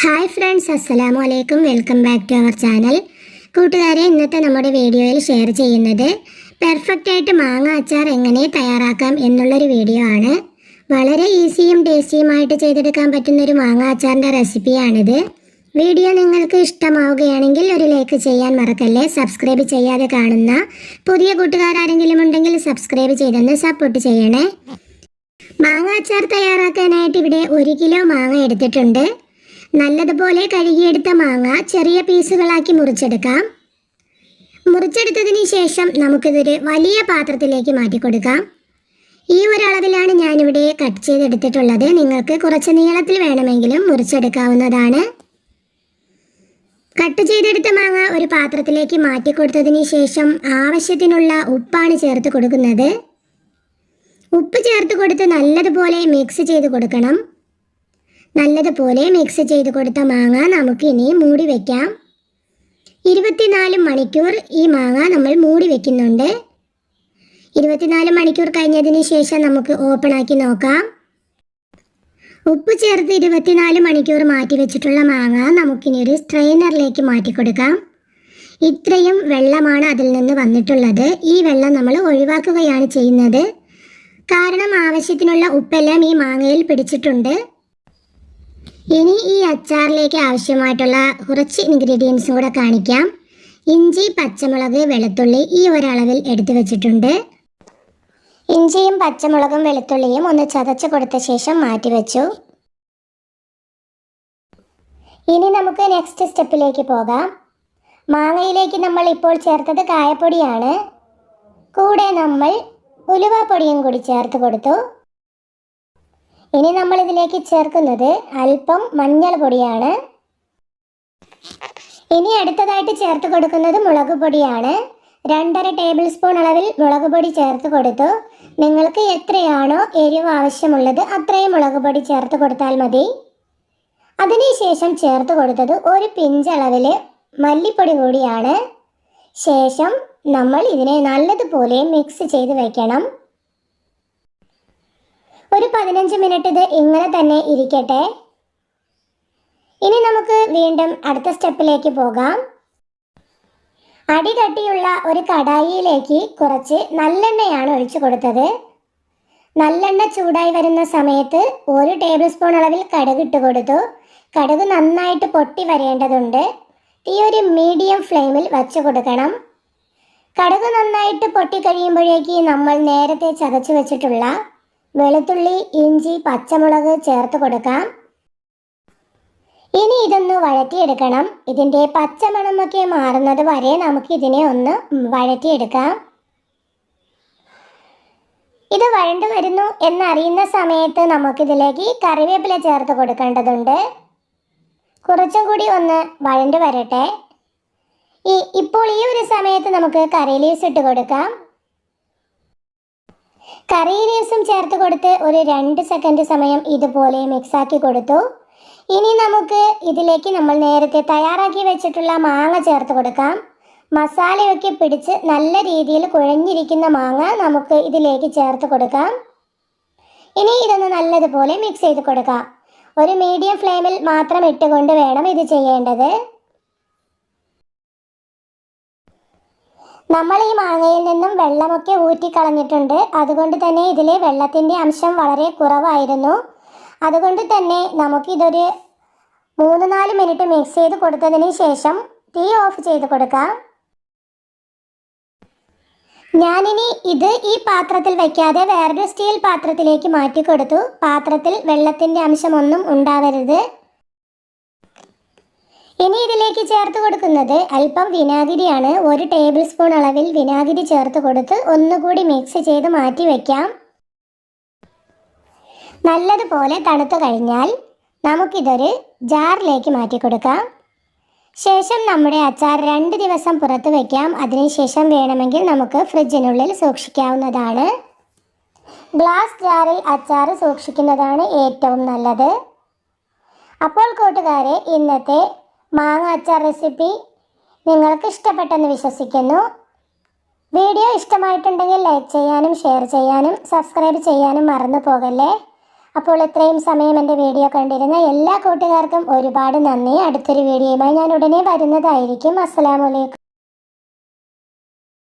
Hi friends അസ്സലാമു അലൈക്കും. Welcome back to our channel. കൂട്ടുകാരെ ഇന്നത്തെ നമ്മുടെ വീഡിയോയിൽ ഷെയർ ചെയ്യുന്നത് പെർഫെക്റ്റ് ആയിട്ട് മാങ്ങ അച്ചാർ എങ്ങനെ തയ്യാറാക്കാം എന്നുള്ളൊരു വീഡിയോ ആണ്. വളരെ ഈസിയും ടേസ്റ്റിയുമായിട്ട് ചെയ്തെടുക്കാൻ പറ്റുന്ന ഒരു മാങ്ങ അച്ചാറിന്റെ റെസിപ്പിയാണിത് വീഡിയോ നിങ്ങൾക്ക് ഇഷ്ടമാവുകയാണെങ്കിൽ ഒരു ലൈക്ക് ചെയ്യാൻ മറക്കല്ലേ. സബ്സ്ക്രൈബ് ചെയ്യാതെ കാണുന്ന പുതിയ കൂട്ടുകാരാരെങ്കിലും ഉണ്ടെങ്കിൽ സബ്സ്ക്രൈബ് ചെയ്തെന്ന് സപ്പോർട്ട് ചെയ്യണേ. മാങ്ങ അച്ചാർ തയ്യാറാക്കാനായിട്ട് ഇവിടെ ഒരു കിലോ മാങ്ങ എടുത്തിട്ടുണ്ട്. നല്ലതുപോലെ കഴുകിയെടുത്ത മാങ്ങ ചെറിയ പീസുകളാക്കി മുറിച്ചെടുക്കാം. മുറിച്ചെടുത്തതിന് ശേഷം നമുക്കിതൊരു വലിയ പാത്രത്തിലേക്ക് മാറ്റി കൊടുക്കാം ഈ ഒരളവിലാണ് ഞാനിവിടെ കട്ട് ചെയ്തെടുത്തിട്ടുള്ളത്. നിങ്ങൾക്ക് കുറച്ച് നീളത്തിൽ വേണമെങ്കിലും മുറിച്ചെടുക്കാവുന്നതാണ്. കട്ട് ചെയ്തെടുത്ത മാങ്ങ ഒരു പാത്രത്തിലേക്ക് മാറ്റി കൊടുത്തതിന് ശേഷം ആവശ്യത്തിനുള്ള ഉപ്പാണ് ചേർത്ത് കൊടുക്കുന്നത്. ഉപ്പ് ചേർത്ത് കൊടുത്ത് നല്ലതുപോലെ മിക്സ് ചെയ്ത് കൊടുക്കണം. നല്ലതുപോലെ മിക്സ് ചെയ്ത് കൊടുത്ത മാങ്ങ നമുക്ക് ഇനി മൂടി വെക്കാം. ഇരുപത്തിനാല് മണിക്കൂർ ഈ മാങ്ങ നമ്മൾ മൂടി വയ്ക്കുന്നുണ്ട് ഇരുപത്തിനാല് മണിക്കൂർ കഴിഞ്ഞതിന് ശേഷം നമുക്ക് ഓപ്പൺ ആക്കി നോക്കാം. ഉപ്പ് ചേർത്ത് ഇരുപത്തിനാല് മണിക്കൂർ മാറ്റി വെച്ചിട്ടുള്ള മാങ്ങ നമുക്കിനി ഒരു സ്ട്രെയിനറിലേക്ക് മാറ്റി കൊടുക്കാം. ഇത്രയും വെള്ളമാണ് അതിൽ നിന്ന് വന്നിട്ടുള്ളത്. ഈ വെള്ളം നമ്മൾ ഒഴിവാക്കുകയാണ് ചെയ്യുന്നത്. കാരണം ആവശ്യത്തിനുള്ള ഉപ്പെല്ലാം ഈ മാങ്ങയിൽ പിടിച്ചിട്ടുണ്ട്. ഇനി ഈ അച്ചാറിലേക്ക് ആവശ്യമായിട്ടുള്ള കുറച്ച് ഇൻഗ്രീഡിയൻസും കൂടെ കാണിക്കാം. ഇഞ്ചി പച്ചമുളക് വെളുത്തുള്ളി ഈ ഒരളവിൽ എടുത്തു വെച്ചിട്ടുണ്ട്. ഇഞ്ചിയും പച്ചമുളകും വെളുത്തുള്ളിയും ഒന്ന് ചതച്ച് കൊടുത്ത ശേഷം മാറ്റി വെച്ചു. ഇനി നമുക്ക് നെക്സ്റ്റ് സ്റ്റെപ്പിലേക്ക് പോകാം. മാങ്ങയിലേക്ക് നമ്മൾ ഇപ്പോൾ ചേർത്തത് കായപ്പൊടിയാണ്. കൂടെ നമ്മൾ ഉലുവാപ്പൊടിയും കൂടി ചേർത്ത് കൊടുത്തു. ഇനി നമ്മൾ ഇതിലേക്ക് ചേർക്കുന്നത് അല്പം മഞ്ഞൾ പൊടിയാണ്. ഇനി അടുത്തതായിട്ട് ചേർത്ത് കൊടുക്കുന്നത് മുളക് പൊടിയാണ്. രണ്ടര ടേബിൾ സ്പൂൺ അളവിൽ മുളക് പൊടി ചേർത്ത് കൊടുത്തു. നിങ്ങൾക്ക് എത്രയാണോ എരിവ് ആവശ്യമുള്ളത് അത്രയും മുളക് പൊടി ചേർത്ത് കൊടുത്താൽ മതി. അതിനുശേഷം ചേർത്ത് കൊടുത്തത് ഒരു പിഞ്ചളവിൽ മല്ലിപ്പൊടി കൂടിയാണ്. ശേഷം നമ്മൾ ഇതിനെ നല്ലതുപോലെ മിക്സ് ചെയ്ത് വയ്ക്കണം ഒരു പതിനഞ്ച് മിനിറ്റ് ഇത് ഇങ്ങനെ തന്നെ ഇരിക്കട്ടെ. ഇനി നമുക്ക് വീണ്ടും അടുത്ത സ്റ്റെപ്പിലേക്ക് പോകാം. അടികട്ടിയുള്ള ഒരു കടായിയിലേക്ക് കുറച്ച് നല്ലെണ്ണയാണ് ഒഴിച്ചു കൊടുത്തത്. നല്ലെണ്ണ ചൂടായി വരുന്ന സമയത്ത് ഒരു ടേബിൾ സ്പൂൺ അളവിൽ കടുക് ഇട്ട് കൊടുത്തു. കടുക് നന്നായിട്ട് പൊട്ടി വരേണ്ടതുണ്ട്. തീ ഒരു മീഡിയം ഫ്ലെയിമിൽ വച്ച് കൊടുക്കണം. കടുക് നന്നായിട്ട് പൊട്ടി കഴിയുമ്പോഴേക്ക് നമ്മൾ നേരത്തെ ചതച്ച് വെച്ചിട്ടുള്ള വെളുത്തുള്ളി ഇഞ്ചി പച്ചമുളക് ചേർത്ത് കൊടുക്കാം. ഇനി ഇതൊന്ന് വഴറ്റിയെടുക്കണം. ഇതിന്റെ പച്ചമണമൊക്കെ മാറുന്നത് വരെ നമുക്ക് ഇതിനെ ഒന്ന് വഴറ്റിയെടുക്കാം. ഇത് വഴണ്ടു വരുന്നു എന്നറിയുന്ന സമയത്ത് നമുക്കിതിലേക്ക് കറിവേപ്പില ചേർത്ത് കൊടുക്കേണ്ടതുണ്ട്. കുറച്ചും കൂടി ഒന്ന് വഴണ്ടു വരട്ടെ. ഈ ഇപ്പോൾ ഈ ഒരു സമയത്ത് നമുക്ക് കറി ലീവ്സ് ഇട്ട് കൊടുക്കാം. കറി ലീവ്സും ചേർത്ത് കൊടുത്ത് ഒരു രണ്ട് സെക്കൻഡ് സമയം ഇതുപോലെ മിക്സാക്കി കൊടുത്തു. ഇനി നമുക്ക് ഇതിലേക്ക് നമ്മൾ നേരത്തെ തയ്യാറാക്കി വെച്ചിട്ടുള്ള മാങ്ങ ചേർത്ത് കൊടുക്കാം. മസാലയൊക്കെ പിടിച്ച് നല്ല രീതിയിൽ കുഴഞ്ഞിരിക്കുന്ന മാങ്ങ നമുക്ക് ഇതിലേക്ക് ചേർത്ത് കൊടുക്കാം. ഇനി ഇതൊന്ന് നല്ലതുപോലെ മിക്സ് ചെയ്ത് കൊടുക്കാം. ഒരു മീഡിയം ഫ്ലെയിമിൽ മാത്രം ഇട്ടുകൊണ്ട് വേണം ഇത് ചെയ്യേണ്ടത്. നമ്മൾ ഈ മാങ്ങയിൽ നിന്നും വെള്ളമൊക്കെ ഊറ്റിക്കളഞ്ഞിട്ടുണ്ട്. അതുകൊണ്ട് തന്നെ ഇതിലെ വെള്ളത്തിന്റെ അംശം വളരെ കുറവായിരുന്നു. അതുകൊണ്ട് തന്നെ നമുക്കിതൊരു മൂന്ന് നാല് മിനിറ്റ് മിക്സ് ചെയ്ത് കൊടുത്തതിന് ശേഷം തീ ഓഫ് ചെയ്ത് കൊടുക്കാം. ഞാനിനി ഇത് ഈ പാത്രത്തിൽ വയ്ക്കാതെ വേറൊരു സ്റ്റീൽ പാത്രത്തിലേക്ക് മാറ്റി കൊടുത്തു. പാത്രത്തിൽ വെള്ളത്തിന്റെ അംശമൊന്നും ഉണ്ടാവരുത്. ഇനി ഇതിലേക്ക് ചേർത്ത് കൊടുക്കുന്നത് അല്പം വിനാഗിരിയാണ്. ഒരു ടേബിൾ സ്പൂൺ അളവിൽ വിനാഗിരി ചേർത്ത് കൊടുത്ത് ഒന്നുകൂടി മിക്സ് ചെയ്ത് മാറ്റി വയ്ക്കാം നല്ലതുപോലെ തണുത്തു കഴിഞ്ഞാൽ നമുക്കിതൊരു ജാറിലേക്ക് മാറ്റി കൊടുക്കാം. ശേഷം നമ്മുടെ അച്ചാർ രണ്ട് ദിവസം പുറത്ത് വയ്ക്കാം അതിനുശേഷം വേണമെങ്കിൽ നമുക്ക് ഫ്രിഡ്ജിനുള്ളിൽ സൂക്ഷിക്കാവുന്നതാണ്. ഗ്ലാസ് ജാറിൽ അച്ചാർ സൂക്ഷിക്കുന്നതാണ് ഏറ്റവും നല്ലത്. അപ്പോൾ കൂട്ടുകാരെ ഇന്നത്തെ മാങ്ങ അച്ചാർ റെസിപ്പി നിങ്ങൾക്ക് ഇഷ്ടപ്പെട്ടെന്ന് വിശ്വസിക്കുന്നു. വീഡിയോ ഇഷ്ടമായിട്ടുണ്ടെങ്കിൽ ലൈക്ക് ചെയ്യാനും ഷെയർ ചെയ്യാനും സബ്സ്ക്രൈബ് ചെയ്യാനും മറന്നു പോകല്ലേ. അപ്പോൾ ഇത്രയും സമയം എന്റെ വീഡിയോ കണ്ടിരുന്ന എല്ലാ കൂട്ടുകാർക്കും ഒരുപാട് നന്ദി. അടുത്തൊരു വീഡിയോയുമായി ഞാൻ ഉടനെ വരുന്നതായിരിക്കും. അസ്സലാമലൈക്കും